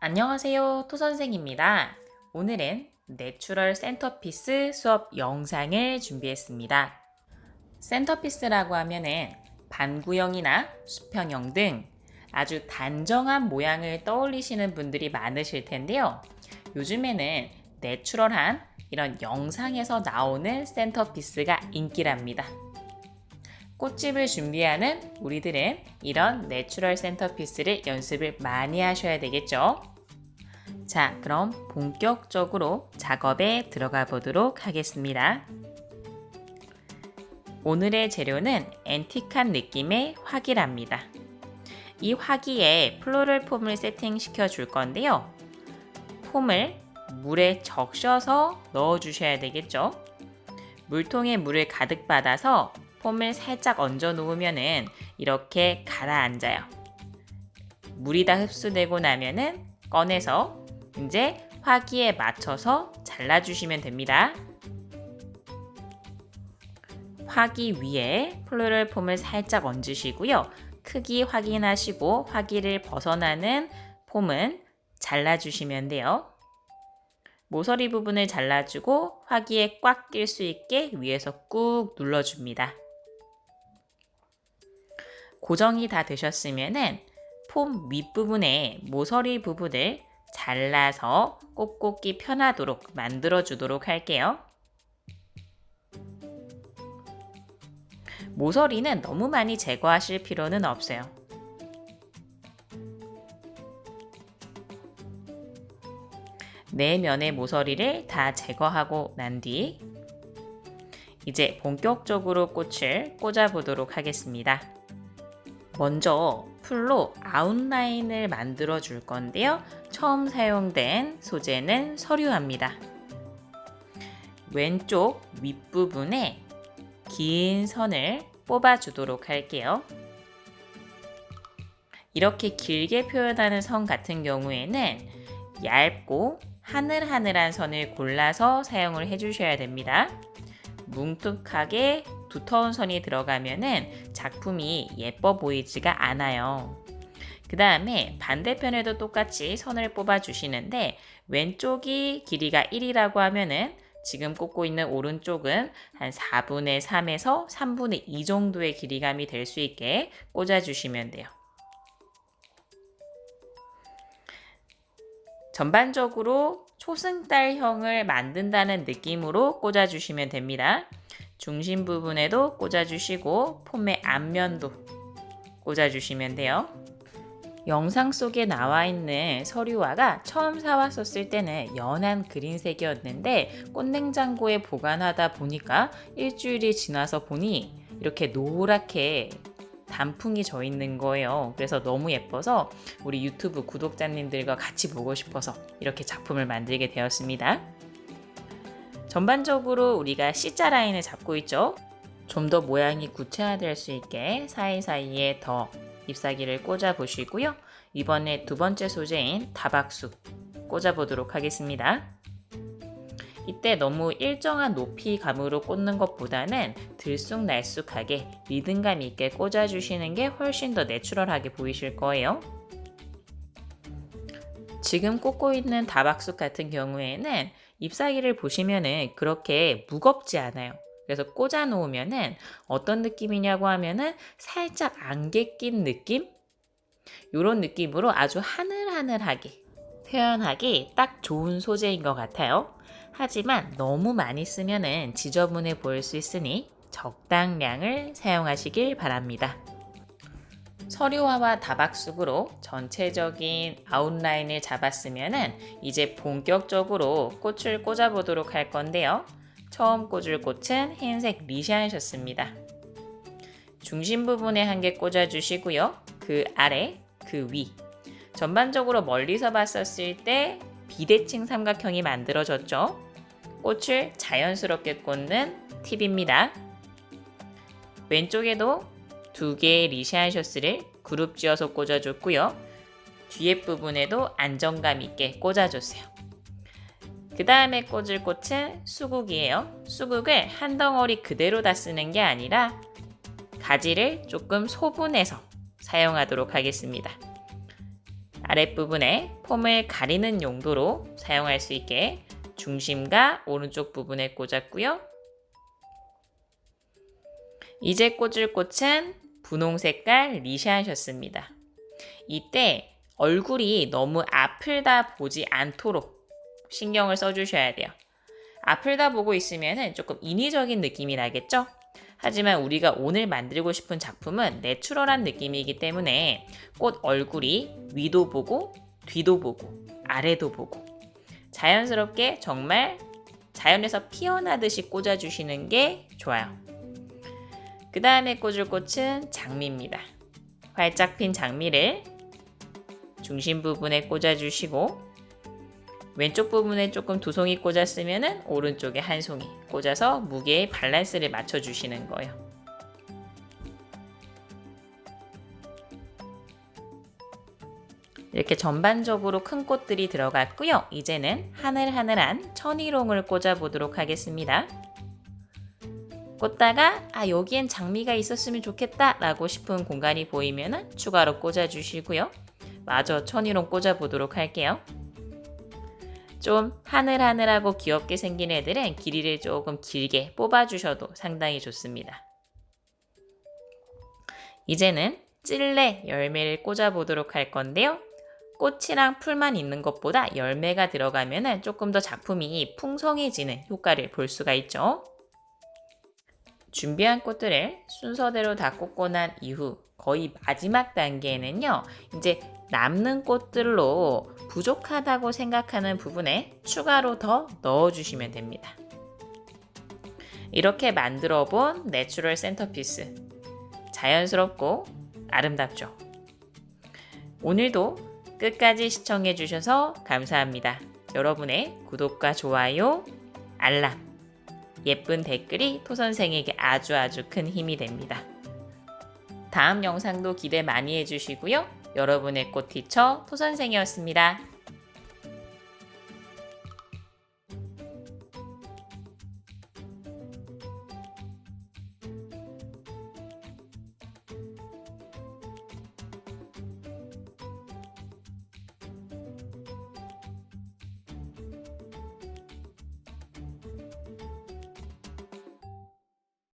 안녕하세요. 토선생입니다. 오늘은 내추럴 센터피스 수업 영상을 준비했습니다. 센터피스라고 하면은 반구형이나 수평형 등 아주 단정한 모양을 떠올리시는 분들이 많으실 텐데요. 요즘에는 내추럴한 이런 영상에서 나오는 센터피스가 인기랍니다. 꽃집을 준비하는 우리들은 이런 내추럴 센터피스를 연습을 많이 하셔야 되겠죠. 자, 그럼 본격적으로 작업에 들어가 보도록 하겠습니다. 오늘의 재료는 앤틱한 느낌의 화기랍니다. 이 화기에 플로럴 폼을 세팅시켜 줄 건데요. 폼을 물에 적셔서 넣어 주셔야 되겠죠. 물통에 물을 가득 받아서 폼을 살짝 얹어 놓으면은 이렇게 가라앉아요. 물이 다 흡수되고 나면은 꺼내서 이제 화기에 맞춰서 잘라주시면 됩니다. 화기 위에 플로럴 폼을 살짝 얹으시고요. 크기 확인하시고 화기를 벗어나는 폼은 잘라주시면 돼요. 모서리 부분을 잘라주고 화기에 꽉 낄 수 있게 위에서 꾹 눌러줍니다. 고정이 다 되셨으면은 폼 윗부분에 모서리 부분을 잘라서 꽂꽂기 편하도록 만들어 주도록 할게요. 모서리는 너무 많이 제거하실 필요는 없어요. 네 면의 모서리를 다 제거하고 난 뒤 이제 본격적으로 꽃을 꽂아 보도록 하겠습니다. 먼저 풀로 아웃라인을 만들어 줄 건데요. 처음 사용된 소재는 서류합니다. 왼쪽 윗부분에 긴 선을 뽑아 주도록 할게요. 이렇게 길게 표현하는 선 같은 경우에는 얇고 하늘하늘한 선을 골라서 사용을 해주셔야 됩니다. 뭉툭하게 두터운 선이 들어가면은 작품이 예뻐 보이지가 않아요. 그 다음에 반대편에도 똑같이 선을 뽑아 주시는데 왼쪽이 길이가 1이라고 하면은 지금 꽂고 있는 오른쪽은 한 4분의 3에서 3분의 2 정도의 길이감이 될 수 있게 꽂아 주시면 돼요. 전반적으로 초승달형을 만든다는 느낌으로 꽂아주시면 됩니다. 중심 부분에도 꽂아주시고 폼의 앞면도 꽂아주시면 돼요. 영상 속에 나와 있는 서류화가 처음 사왔었을 때는 연한 그린색이었는데 꽃냉장고에 보관하다 보니까 일주일이 지나서 보니 이렇게 노랗게 단풍이 져 있는 거예요. 그래서 너무 예뻐서 우리 유튜브 구독자님들과 같이 보고 싶어서 이렇게 작품을 만들게 되었습니다. 전반적으로 우리가 C자 라인을 잡고 있죠. 좀 더 모양이 구체화될 수 있게 사이사이에 더 잎사귀를 꽂아 보시고요. 이번에 두 번째 소재인 다박쑥 꽂아 보도록 하겠습니다. 이때 너무 일정한 높이 감으로 꽂는 것보다는 들쑥날쑥하게 리듬감 있게 꽂아주시는 게 훨씬 더 내추럴하게 보이실 거예요. 지금 꽂고 있는 다박쑥 같은 경우에는 ip사귀를 보시면은 그렇게 무겁지 않아요. 그래서 꽂아 놓으면은 어떤 느낌이냐고 하면은 살짝 안개 낀 느낌? 이런 느낌으로 아주 하늘하늘하게 표현하기 딱 좋은 소재인 것 같아요. 하지만 너무 많이 쓰면은 지저분해 보일 수 있으니 적당량을 사용하시길 바랍니다. 서류화와 다박쑥으로 전체적인 아웃라인을 잡았으면은 이제 본격적으로 꽃을 꽂아보도록 할 건데요. 처음 꽂을 꽃은 흰색 리샤이셨습니다. 중심 부분에 한 개 꽂아주시고요. 그 아래, 그 위. 전반적으로 멀리서 봤었을 때 비대칭 삼각형이 만들어졌죠. 꽃을 자연스럽게 꽂는 팁입니다. 왼쪽에도 두 개의 리시안 셔츠를 그룹 지어서 꽂아줬고요. 뒤에 부분에도 안정감 있게 꽂아줬어요. 그 다음에 꽂을 꽃은 수국이에요. 수국을 한 덩어리 그대로 다 쓰는 게 아니라 가지를 조금 소분해서 사용하도록 하겠습니다. 아랫부분에 폼을 가리는 용도로 사용할 수 있게 중심과 오른쪽 부분에 꽂았고요. 이제 꽂을 꽃은 분홍 색깔 리샤하셨습니다. 이때 얼굴이 너무 아플다 보지 않도록 신경을 써주셔야 돼요. 아플다 보고 있으면 조금 인위적인 느낌이 나겠죠? 하지만 우리가 오늘 만들고 싶은 작품은 내추럴한 느낌이기 때문에 꽃 얼굴이 위도 보고 뒤도 보고 아래도 보고 자연스럽게 정말 자연에서 피어나듯이 꽂아주시는 게 좋아요. 그 다음에 꽂을 꽃은 장미입니다. 활짝 핀 장미를 중심 부분에 꽂아주시고 왼쪽 부분에 조금 두 송이 꽂았으면 오른쪽에 한 송이 꽂아서 무게의 밸런스를 맞춰주시는 거예요. 이렇게 전반적으로 큰 꽃들이 들어갔고요. 이제는 하늘하늘한 천일홍을 꽂아보도록 하겠습니다. 꽂다가 아 여기엔 장미가 있었으면 좋겠다 라고 싶은 공간이 보이면 추가로 꽂아주시고요. 마저 천일홍 꽂아보도록 할게요. 좀 하늘하늘하고 귀엽게 생긴 애들은 길이를 조금 길게 뽑아주셔도 상당히 좋습니다. 이제는 찔레 열매를 꽂아보도록 할 건데요. 꽃이랑 풀만 있는 것보다 열매가 들어가면 조금 더 작품이 풍성해지는 효과를 볼 수가 있죠. 준비한 꽃들을 순서대로 다 꽂고 난 이후 거의 마지막 단계에는요. 이제 남는 꽃들로 부족하다고 생각하는 부분에 추가로 더 넣어주시면 됩니다. 이렇게 만들어 본 내추럴 센터피스. 자연스럽고 아름답죠? 오늘도 끝까지 시청해 주셔서 감사합니다. 여러분의 구독과 좋아요, 알람, 예쁜 댓글이 토선생에게 아주 아주 큰 힘이 됩니다. 다음 영상도 기대 많이 해주시고요. 여러분의 꽃티처 토선생이었습니다.